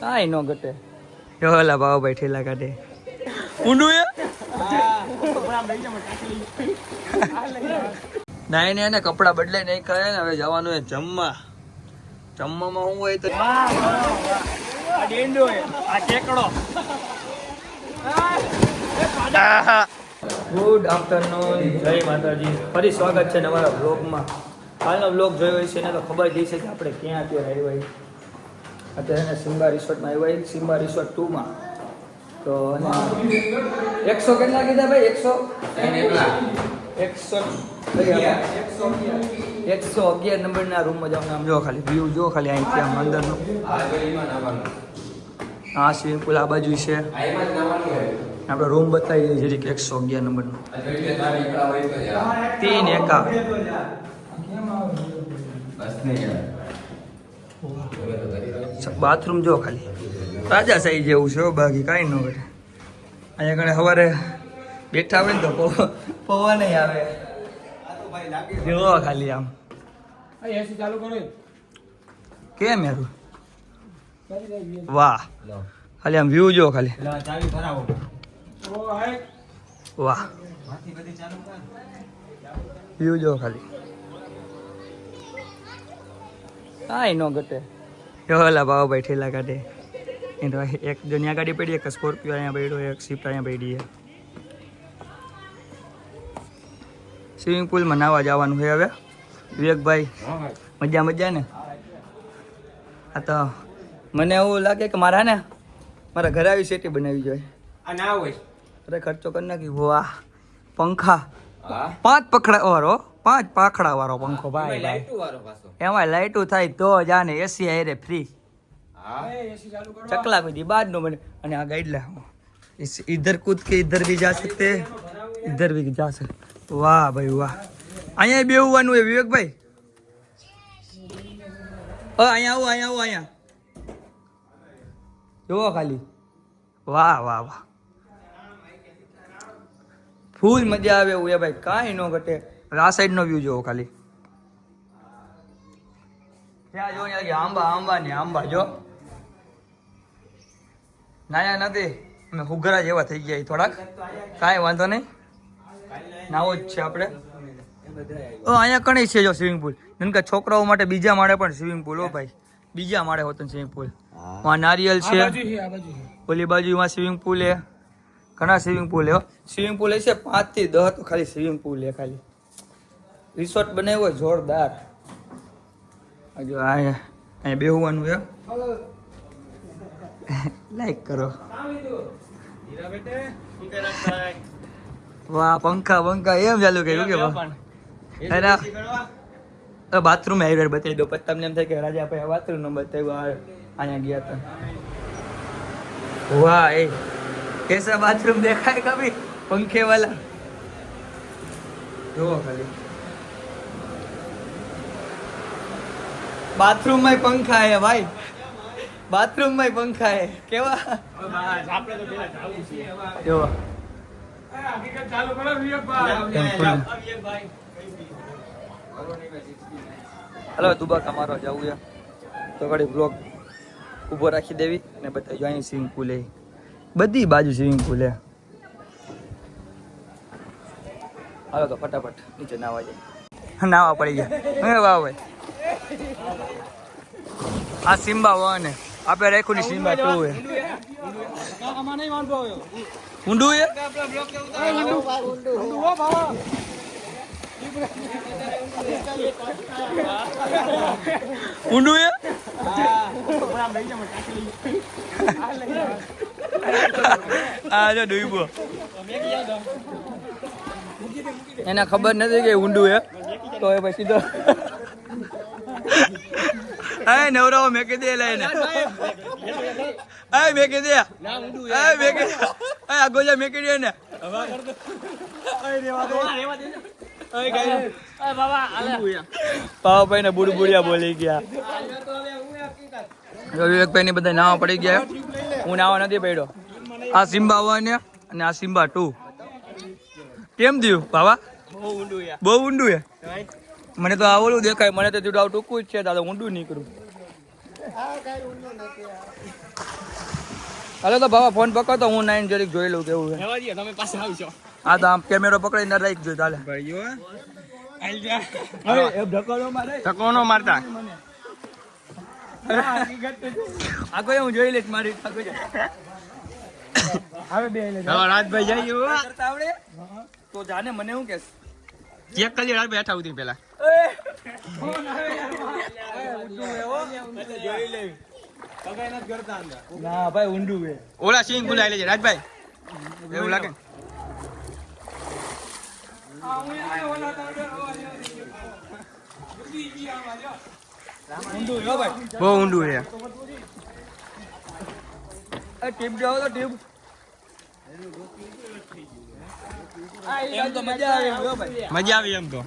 કાંઈ નો ઘટે. જો ઓલા બાબાભાઈ ઠેલા કાઢે. ઊંડું એ? નાઈ ને એને કપડા બદલે નહીં કરે ને હવે જવાનું એ જમવા. જમવામાં હું હોય તો ગુડ આફ્ટરનૂન જય માતાજી. ફરી સ્વાગત છે તમારા બ્લોગમાં કાલનો બ્લોગ જોયો હોય છે એને તો ખબર જ છે કે આપણે ક્યાં અત્યારે આવ્યા. અત્યારે સિમ્બા રિસોર્ટમાં આવ્યા સિમ્બા રિસોર્ટ ટુમાં તો અને એકસો કેટલા કીધા ભાઈ? એકસો? એકસો એકસો અગિયાર નંબરના રૂમમાં જાવ આમ જો ખાલી વ્યૂ જો ખાલી અહીંથી આમ અંદરનું હા સ્વિમિંગ પુલ આ બાજુ છે. આપણે રૂમ બતાવી દઈએ જરીક એકસો અગિયાર નંબરનો. તીન એકા. બાથરૂમ જો ખાલી. રાજા સાઈ જેવું છે બાકી કાંઈ ન ઘટે અહીંયા કણે સવારે બેઠા હોય ને તો પવ- પવન ય આવે. જો ખાલી આમ. કેમ યાર? વાહ. ખાલી આમ વ્યૂ જો ખાલી. વાહ. વ્યૂ જો ખાલી. કાંઈ ન ઘટે. જો ઓલા બાબાભાઈ ઠેલા કાઢે એ તો એક દુનિયા ગાડી પડી એક સ્કોર્પિયો અહીંયા પડ્યો એક સ્વિફ્ટ અહીંયા પડી છે. સ્વિમિંગ પુલમાં નાવા જવાનું છે હવે. વિવેકભાઈ મજા મજા ને? આ તો મને એવું લાગે કે મારા ને મારા ઘરે આવી સેટી બનાવી જોઈએ. અરે ખર્ચો કરી નાખી. વાહ પંખા. પાંચ પખડા વાળો પાંચ પાખડા વાળો પંખો ભાઈ એમાં લાઇટું થાય તો જ આને એસી આયરે ફ્રી ચકલા કોઈ દી બાદ નો બને. અને આ ગાઈડ લે. ઇધર કૂદ કે ઇધર ભી જા સકતે ઇધર ભી જા સકતે વાહ ભાઈ વાહ. અહીંયા બેહવાનું એ વિવેકભાઈ અહીંયા આવો અહીંયા આવો અહીંયા. જુઓ ખાલી. વાહ વાહ વાહ. ફૂલ મજા આવે એવું એ ભાઈ. કાંઈ ન ઘટે. આ સાઈડનો વ્યૂ જોવો ખાલી. ત્યાં જો આંબા આંબા ને આંબા જો. નાયા નથી. અમે હુગરા જેવા થઈ ગયા થોડાક. કાંઈ વાંધો નહીં. નાવો જ છે આપણે. અહીંયા કણી છે જો સ્વિમિંગ પુલ જેમ કે છોકરાઓ માટે બીજા માળે પણ સ્વિમિંગ પુલ હો ભાઈ. બીજા માળે હોતો સ્વિમિંગ પુલમાં નારિયેલ છે. ઓલી બાજુમાં સ્વિમિંગ પુલ એ ઘણા સ્વિમિંગ પુલ એ સ્વિમિંગ પુલ છે પાંચથી દસ તો ખાલી સ્વિમિંગ પુલ છે ખાલી. રિસોર્ટ બનાવ્યો જોરદાર. જો અહીંયા બેહવાનું એમ લાઈક કરો. વાહ, પંખા પંખા, એમ ચાલુ કર્યું કે એના બાથરૂમ આવી બતાવી દો પછી તમને એમ થાય કે રાજા ભાઈ બાથરૂમ ન બતાવ્યું અહીંયા ગયા હતા. વાહ, એ કેસા બાથરૂમ દેખાય કભી પંખે વાલા જુઓ ખાલી. બાથરૂમમાં પંખા હે ભાઈ. બાથરૂમમાં પંખા હે. કેવા? જો હલો દુબા મારો જવું છે. તો ઘડી બ્લોક ઊભો રાખી દેવી અને બધા અહીં સ્વિમિંગ પુલ હે બધી બાજુ સ્વિમિંગ પુલ હે હાલો, તો ફટાફટ નીચે નાવા જાય નાવા પડી ગયા. હે વાહ ભાઈ. આ સિમ્બા વન. આપણે રાખ્યું ની સિમ્બા ટુ હે ઊંડું હે ઊંડું હે આ જો ડૂબો. એને ખબર નથી કે ઊંડું હે તો એ પછી તો એ નવરાવો મેકી દે લઈને એ મેકી દે. એ મેકી દે. એ આગો જા મેકી દે ને પાવાભાઈ ને બુડ બુડિયા બોલી ગયા. વિવેકભાઈ ની બધા નાવા પડી ગયા. હું નાવા નથી પડ્યો. આ સિમ્બા વન અને આ સિમ્બા ટુ. કેમ થયું બાબા બહુ ઊંડું છે. મને તો આવડું દેખાય મને તો થોડું ટૂંકું જ છે દાદા ઊંડું નીકળું. હાલો તો બાબા ફોન પકડો તો હું નાઈન જરીક જોઈ લઉં કેવું છે. તમે પાસે આવશો હા તો આમ કેમેરો પકડીને રાખ જોઈ ચાલે ભાઈઓ આઈ જા. હવે એ ઢકોલો મારે. ધક્કો નો મારતા. આ કોઈ હું જોઈ લઈશ મારી આ હવે બે રાજભાઈ જાય હો. કરતા આવડે? તો જાને મને હું કેસ ચેક કરી રાજભાઈ બેઠા ઉતરી પેલા. ના ભાઈ ઊંડું હે ઓલા સિંહ ગુલાઈ લેજે. રાજભાઈ એવું લાગે? ઊંડું હો ભાઈ. બહુ ઊંડું એ ટીપ જાઓ તો ટીપ એમ તો મજા આવે એમ ભાઈ. મજા આવી એમ તો.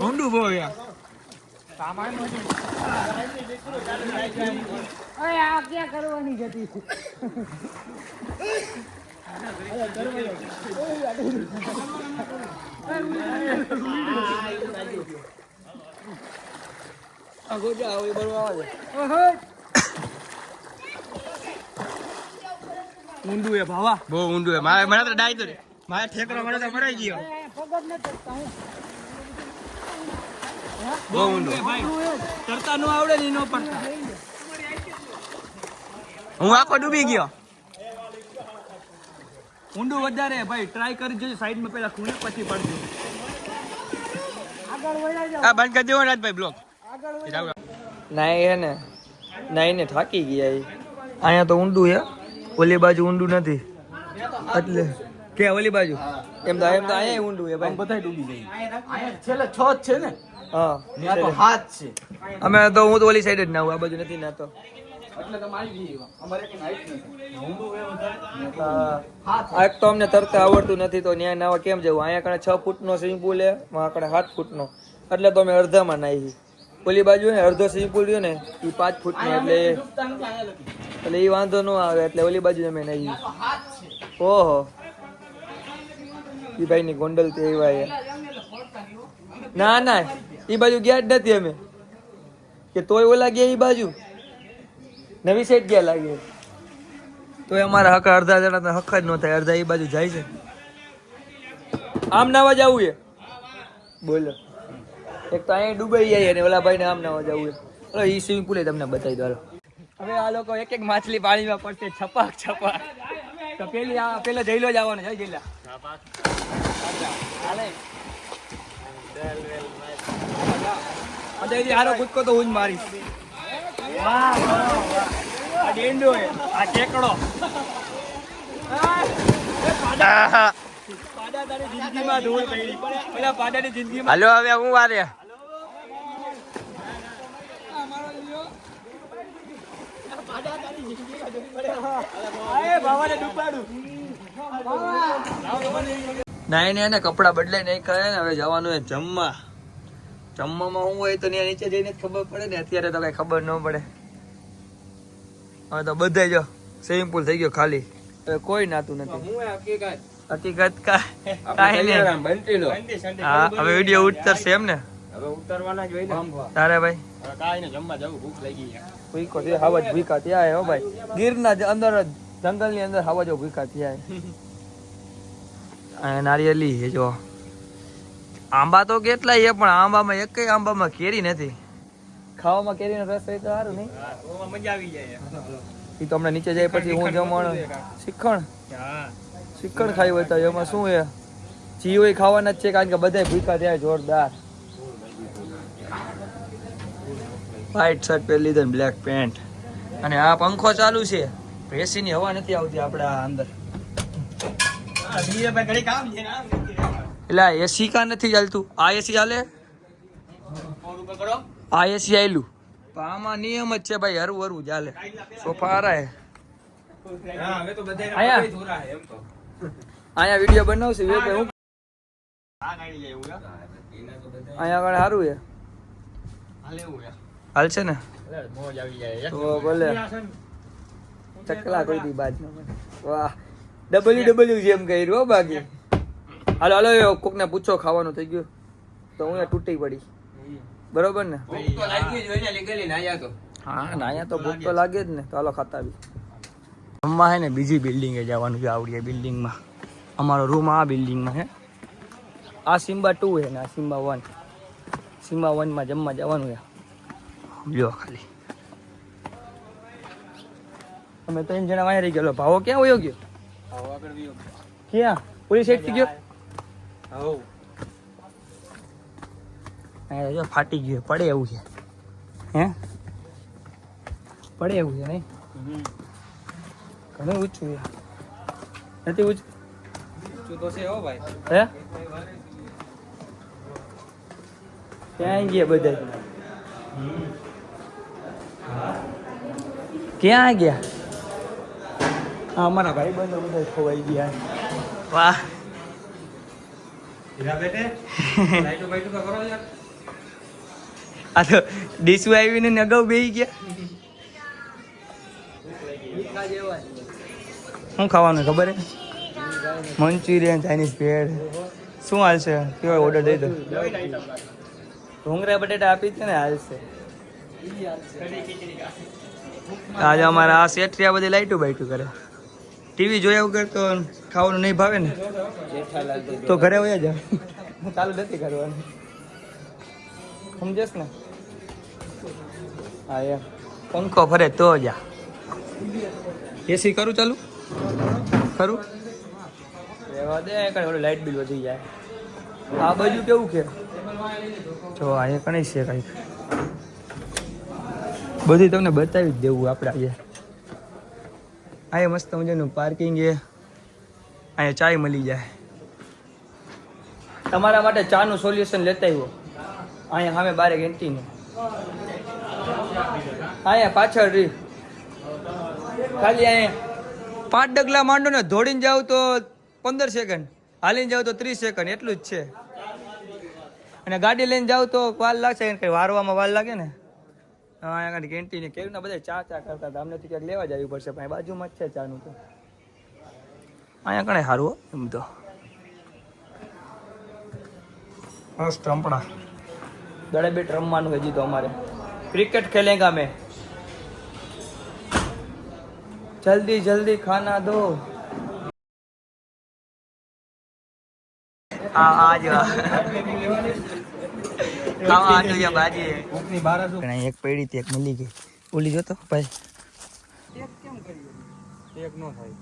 ઊંડું બહુ યાર. આ ગોજા આવે એ બરોબર આવે. ઊંડું હે ભાવા. બહુ ઊંડું છે મારે મને તો ડાય તો મારે ઠેકરો મને તો મરાઈ ગયો. બહુ ઊંડું. તરતા નો આવડે ને નો પડતા. હું આખો ડૂબી ગયો. ઊંડું વધારે ભાઈ. ટ્રાય કરી જોજો સાઈડમાં પેલા ખૂણે પછી પડજો. આ બંધ કરી દેવો રાજભાઈ બ્લોક. ના એ ને ના ને થાકી ગયા એ. અહીંયા તો ઊંડું હે. ઓલી બાજુ ઊંડું નથી. એટલે કે ઓલી બાજુ? એમ તો એમ તો અહીંયા ઊંડું એ ભાઈ. બધા ડૂબી જાય. છેલ્લે છ જ છે ને? હા. તો હાથ છે. અમે તો હું તો ઓલી સાઈડ જ ના આ બાજુ નથી નાતો તો. એક તો અમને તરતા આવડતું નથી તો ન્યાય નાવા કેમ જવું? અહીંયા કણે છ ફૂટનો સ્વિમિંગ પુલ કણે સાત ફૂટનો. એટલે તો અમે અડધામાં નાહી. ઓલી બાજુ ને અડધો સ્વિમિંગ પુલ રહ્યો ને એ પાંચ ફૂટનો એટલે એટલે એ વાંધો ન આવે, એટલે ઓલી બાજુ અમે નહીં. ઓહો. એ ભાઈ ની ગોંડલ તે એવા ના ના એ બાજુ ગયા જ નથી અમે. કે તોય ઓલા ગયા એ બાજુ? નવી સાઈડ ગયા લાગે. તોય અમારા હક અડધા જણા હક જ ન થાય, અડધા એ બાજુ જાય છે. આમ નાવા જવું એ? બોલો. એક તો અહીં ડૂબાઈ જાય અને ઓલા ભાઈને આમ ના જવું છે ચલો એ સ્વિમિંગ પૂલે તમને બતાવી દો હવે આ લોકો એક એક માછલી પાણીમાં પડશે છપાક છપાક. તો પેલી આ પેલો જઈલો જ આવવાનો જય જઈલા હાલે. કૂદકો તો હું જ મારીશ. આ ડેંડો આ ટેકડો પાડા તારી જિંદગીમાં ધૂળ પડી. પેલા પાડાની જિંદગીમાં હાલો હવે હું વારે? નાઈ ને કપડા બદલાઈ નહીં કરે ને હવે જવાનું હે જમવા. જમવામાં હું હોય તો ત્યાં નીચે જઈને ખબર પડે ને અત્યારે તો કઈ ખબર ન પડે. હવે તો બધે જો સ્વિમિંગ પુલ થઈ ગયો ખાલી. હવે કોઈ નાતું નથી. હકીકત? કા? કાંઈ નહીં. હવે વીડિયો ઉતરશે એમ ને હવે ઉતરવાના જ હોય તારે ભાઈ? કાંઈ ને જમવા જવું ભૂખ લાગી ગઈ ભૂકો છે હવા જ ભૂકા ત્યાં હો ભાઈ. ગીરના અંદર જંગલની અંદર હવા જો ભૂકા ત્યાં નારિયેલી હે જો. આંબા તો કેટલા છે પણ આંબામાં એક આંબામાં કેરી નથી. ખાવામાં કેરીનો રસ હોય તો સારું નહીં? મજા આવી જાય એ તો હમણાં નીચે જાય પછી હું જમણ શિખણ શિખણ ખાઈ હોય તો એમાં શું હે જી હોય ખાવાના જ છે કારણ કે બધા ભૂખા થયા જોરદાર. વ્હાઈટ શર્ટ પહેરી લીધો ને બ્લેક પેન્ટ અને આ પંખો ચાલુ છે. એસી ની હવા નથી આવતી આપણે અંદર. એટલે એસી કા નથી ચાલતું? આ એસી ચાલે આ એસી આયલું આમાં નિયમ જ છે ભાઈ હરું હરવું ચાલે સોફા હારા હે હા હવે તો બધા અહીંયા? વીડિયો બનાવશે હું. અહીંયા આગળ સારું છે. હાલે છે. ને? અરે, મોજ આવી જાય તો ભલે. ચકલા કોઈ દી બાદ. વાહ. ડબલ્યુ ડબલ્યુ જેમ કર્યું હો બાકી. હાલો હાલો કોકને પૂછો ખાવાનું થઈ ગયું. તો હું અહીંયા તૂટી પડી. બરોબર ને? હા ને અહીંયા તો ભૂખ તો લાગે જ ને. તો હાલો ખાતા બી જમવા હે ને બીજી બિલ્ડિંગે જવાનું છે આવડીએ બિલ્ડિંગમાં અમારો રૂમ આ બિલ્ડિંગમાં હે. આ સિમ્બા ટુ છે ને આ સિમ્બા વન સિમ્બા વનમાં જમવા જવાનું છે. લ્યો ખાલી. અમે ત્રણ જણા વાંહે રહી ગયેલો. ભાવો ક્યાં વયો ગયો? આગળ ક્યાં? પોલીસ સાઈડથી ગયો? આવો અહીંયા જો ફાટી ગયો. પડે એવું છે. હે? પડે એવું છે નહીં? ઘણું ઊંચું છે. નથી ઊંચું? ઊંચું તો છે હો ભાઈ. હે? ક્યાં ગયા બધા ક્યાં ગયા? હા અમારા ભાઈ બંધો બધા ખોવાઈ ગયા. વાહ. હીરા બેટે લાઈટો બાઈટો તો કરો યાર. આ તો ડીસુ આવીને ને અગાઉ બેસી ગયા. શું ખાવાનું ખબર હે? મંચુરિયન ચાઇનીઝ ભેળ શું હાલશે કેવો ઓર્ડર દઈ દો. ભૂંગળા બટેટા આપી છે ને હાલશે આજે અમારા આ શેઠી આ બધી લાઈટું બાઈટું કરે. ટીવી જોયા વગર તો ખાવાનું નહીં ભાવે ને. તો ઘરે વયા જા. ચાલુ નથી કરવાનું. સમજેશ ને? હા એમ. પંખો ફરે તો જા. એસી કરું ચાલુ? ખરું? રહેવા દે કઈ લાઇટ બિલ વધી જાય. આ બાજુ કેવું કે જો અહીંયા કણી છે કંઈક. બધું તમને બતાવી જ દેવું આપણે આજે અહીંયા મસ્ત મજાનું પાર્કિંગ છે. અહીંયા ચાય મળી જાય. તમારા માટે ચાનું સોલ્યુશન લેતા આવ્યો. અહીંયા સામે બારે કેન્ટીન અહીંયા પાછળ રી ખાલી અહીંયા પાંચ ડગલા માંડો ને ધોડીને જાવ તો પંદર સેકન્ડ હાલીને જાવ તો ત્રીસ સેકન્ડ એટલું જ છે. અને ગાડી લઈને જાવ તો વાર લાગશે વારવામાં વાર લાગે ને? અહીંયા કેન્ટીને કેવું બધા ચા ચા કરતા હતા. અમને ક્યાંક લેવા જવું પડશે, પણ બાજુમાં જ છે ચાનું તો. અહીંયા કણે સારું એમ તો. મસ્ત રમપડા. દડે બેટ રમવાનું હજી તો અમારે. ક્રિકેટ ખેલેગા મેં જલ્દી જલ્દી ખાના દો. આ આ ખાવા યા બાજી. બાર એક પડી હતી એક મળી ગઈ. ઓલી જોતો ભાઈ. એક નો થાય.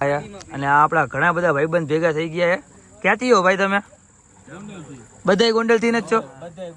આયા. અને આ આપણા ઘણા બધા ભાઈબંધ ભેગા થઈ ગયા છે. ક્યાંથી હો ભાઈ તમે? બધા ગોંડલથી જ છો? બધાય